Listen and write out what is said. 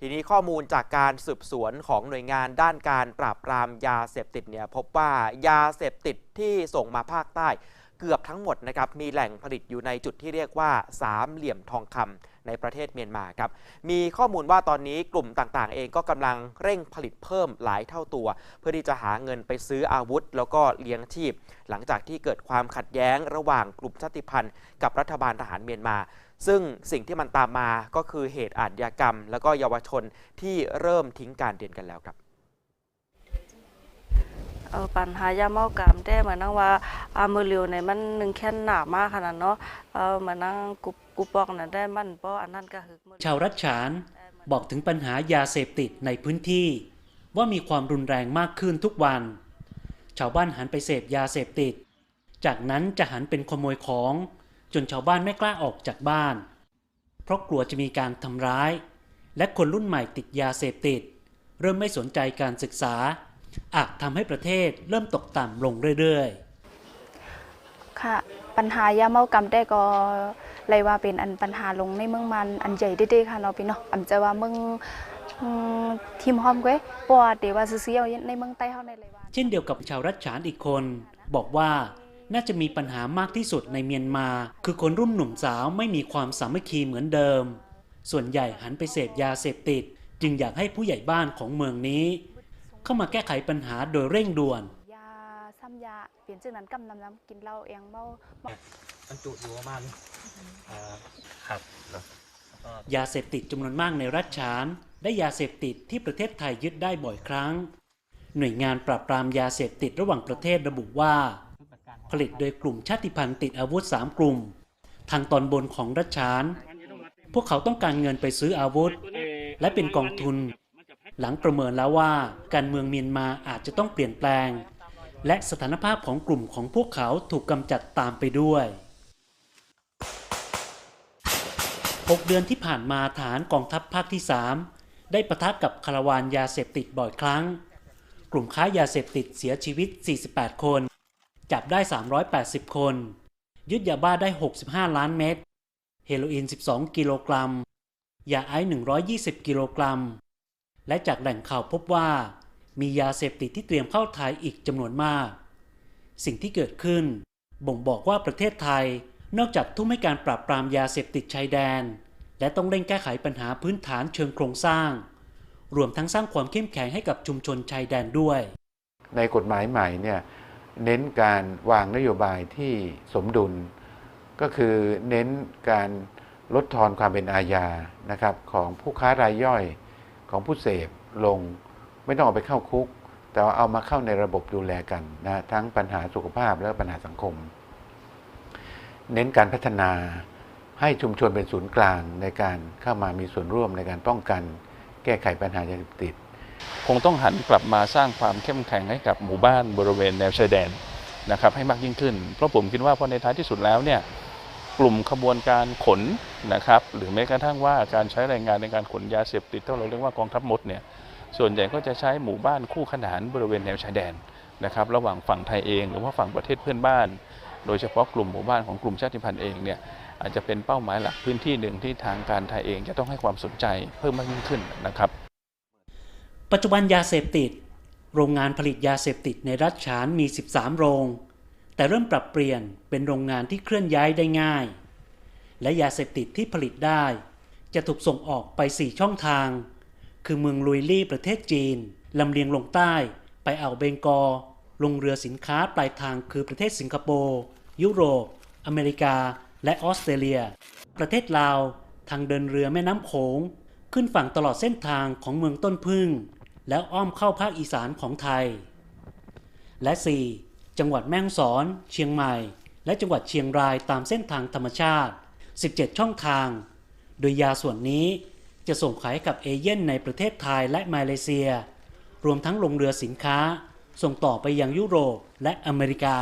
ทีนี้ข้อมูลจากการสืบสวนของหน่วยงานด้านการปราบปรามยาเสพติดเนี่ยพบว่ายาเสพติดที่ส่งมาภาคใต้ เกือบทั้งหมดนะครับมีแหล่งผลิตอยู่ในจุดที่เรียกว่าสามเหลี่ยมทองคำในประเทศเมียนมาครับ มีข้อมูลว่าตอนนี้กลุ่มต่างๆ เองก็กำลังเร่งผลิตเพิ่มหลายเท่าตัว เพื่อที่จะหาเงินไปซื้ออาวุธ แล้วก็เลี้ยงชีพ หลังจากที่เกิดความขัดแย้งระหว่างกลุ่มชาติพันธุ์ กับรัฐบาลทหารเมียนมา ซึ่งสิ่งที่มันตามมาก็คือเหตุอาชญากรรม แล้วก็เยาวชนที่เริ่มทิ้งการเรียนกันแล้วครับปัญหายาเมากามแต่เหมือนว่า อามือเร็วในมันหนึ่งแค่นหนามากขนาดเนาะเออเหมือนนั่งกุบกุปอกน่ะได้มันเพราะอันนั้นก็คือมือชาวรัฐฉานบอกถึงปัญหายาเสพติดในพื้นที่ ว่ามีความรุนแรงมากขึ้นทุกวัน ชาวบ้านหันไปเสพยาเสพติด จากนั้นจะหันเป็นขโมยของ จนชาวบ้านไม่กล้าออกจากบ้าน เพราะกลัวจะมีการทำร้าย และคนรุ่นใหม่ติดยาเสพติด เริ่มไม่สนใจการศึกษาอาจทำให้ประเทศเริ่มตกต่ำลงเรื่อยๆ ค่ะ ปัญหายาเมากรรมได้ก็เลยว่าเป็นอันปัญหาลงในเมืองมันอันใหญ่เด้ๆค่ะเนาะพี่เนาะอำจะว่าเมืองทีมฮอมก้ยเพราะว่าเดี๋ยวว่าซื้อเอาในเมืองใต้เฮาในเลยว่า เช่นเดียวกับชาวรัฐฉานอีกคน บอกว่าน่าจะมีปัญหามากที่สุดในเมียนมา คือคนรุ่นหนุ่มสาวไม่มีความสามัคคีเหมือนเดิม ส่วนใหญ่หันไปเสพยาเสพติด จึงอยากให้ผู้ใหญ่บ้านของเมืองนี้ เข้ามาแก้ไขปัญหาโดยเร่งด่วน เปลี่ยนชื่อนั้นกำนำน้ำกินเหล้าเองเมาเมาบรรจุอยู่ประมาณอ่าครับแล้วก็ยาเสพติดจำนวนมากในรัฐฉานได้ยาเสพติดที่ประเทศไทยยึดได้บ่อยครั้ง หน่วยงานปราบปรามยาเสพติดระหว่างประเทศระบุว่า ผลิตโดยกลุ่มชาติพันธุ์ติดอาวุธ 3 กลุ่ม ทางตอนบนของรัฐฉาน พวกเขาต้องการเงินไปซื้ออาวุธ และเป็นกองทุน หลังประเมินแล้วว่าการเมืองเมียนมาอาจจะต้องเปลี่ยนแปลง และสถานภาพของกลุ่มของพวกเขาถูกกำจัดตามไปด้วย 6 เดือนที่ผ่านมาฐานกองทัพภาคที่ 3 ได้ปะทะกับคาราวานยาเสพติดบ่อยครั้ง กลุ่มค้ายาเสพติดเสียชีวิต 48 คน จับได้ 380 คน ยึดยาบ้าได้ 65 ล้านเม็ด เฮโรอีน 12 กิโลกรัม ยาไอซ์120 กิโลกรัม และจากแหล่งข่าวพบว่า มียาเสพติดที่เตรียมเข้าไทยอีกจำนวนมาก สิ่งที่เกิดขึ้น บ่งบอกว่าประเทศไทยนอกจากทุ่มให้การปราบปรามยาเสพติดชายแดน และต้องเร่งแก้ไขปัญหาพื้นฐานเชิงโครงสร้าง รวมทั้งสร้างความเข้มแข็งให้กับชุมชนชายแดนด้วย ในกฎหมายใหม่เนี่ยเน้นการวางนโยบายที่สมดุล ก็คือเน้นการลดทอนความเป็นอาญานะครับของผู้ค้ารายย่อยของผู้เสพลง ไม่ต้องเอาไปเข้าคุก แต่ว่าเอามาเข้าในระบบดูแลกันนะทั้งปัญหาสุขภาพและปัญหาสังคม เน้นการพัฒนาให้ชุมชนเป็นศูนย์กลางในการเข้ามามีส่วนร่วมในการป้องกัน แก้ไขปัญหายาเสพติด คงต้องหันกลับมาสร้างความเข้มแข็งให้กับหมู่บ้านบริเวณแนวชายแดนนะครับให้มากยิ่งขึ้น เพราะผมคิดว่าพอในท้ายที่สุดแล้วเนี่ยกลุ่มขบวนการขนนะครับหรือแม้กระทั่งว่าการใช้แรงงานในการขนยาเสพติดที่เราเรียกว่ากองทัพมดเนี่ย ส่วนใหญ่ก็จะใช้หมู่บ้านคู่ขนานบริเวณแนวชายแดนนะครับระหว่างฝั่งไทยเองหรือว่าฝั่งประเทศเพื่อนบ้าน โดยเฉพาะกลุ่มหมู่บ้านของกลุ่มชาติพันธุ์เองเนี่ยอาจจะเป็นเป้าหมายหลักพื้นที่หนึ่งที่ทางการไทยเองจะต้องให้ความสนใจเพิ่มมากยิ่งขึ้นนะครับ ปัจจุบันยาเสพติด โรงงานผลิตยาเสพติดในรัฐฉานมี 13 โรง แต่เริ่มปรับเปลี่ยนเป็นโรงงานที่เคลื่อนย้ายได้ง่าย และยาเสพติดที่ผลิตได้ จะถูกส่งออกไป 4 ช่องทาง คือเมืองลุยลี่ประเทศจีนลำเลียงลงใต้ไปอ่าวเบงกอลลงเรือสินค้าปลายทางคือประเทศสิงคโปร์ยุโรป อเมริกา และออสเตรเลีย ประเทศลาวทางเดินเรือแม่น้ำโขง ขึ้นฝั่งตลอดเส้นทางของเมืองต้นพึ่ง แล้วอ้อมเข้าภาคอีสานของไทย และ 4. จังหวัดแม่ฮ่องสอน เชียงใหม่ และจังหวัดเชียงรายตามเส้นทางธรรมชาติ 17 ช่องทาง โดยยาส่วนนี้ จะส่งขายกับเอเย่นในประเทศไทยและมาเลเซีย รวมทั้งลงเรือสินค้า ส่งต่อไปยังยุโรปและอเมริกา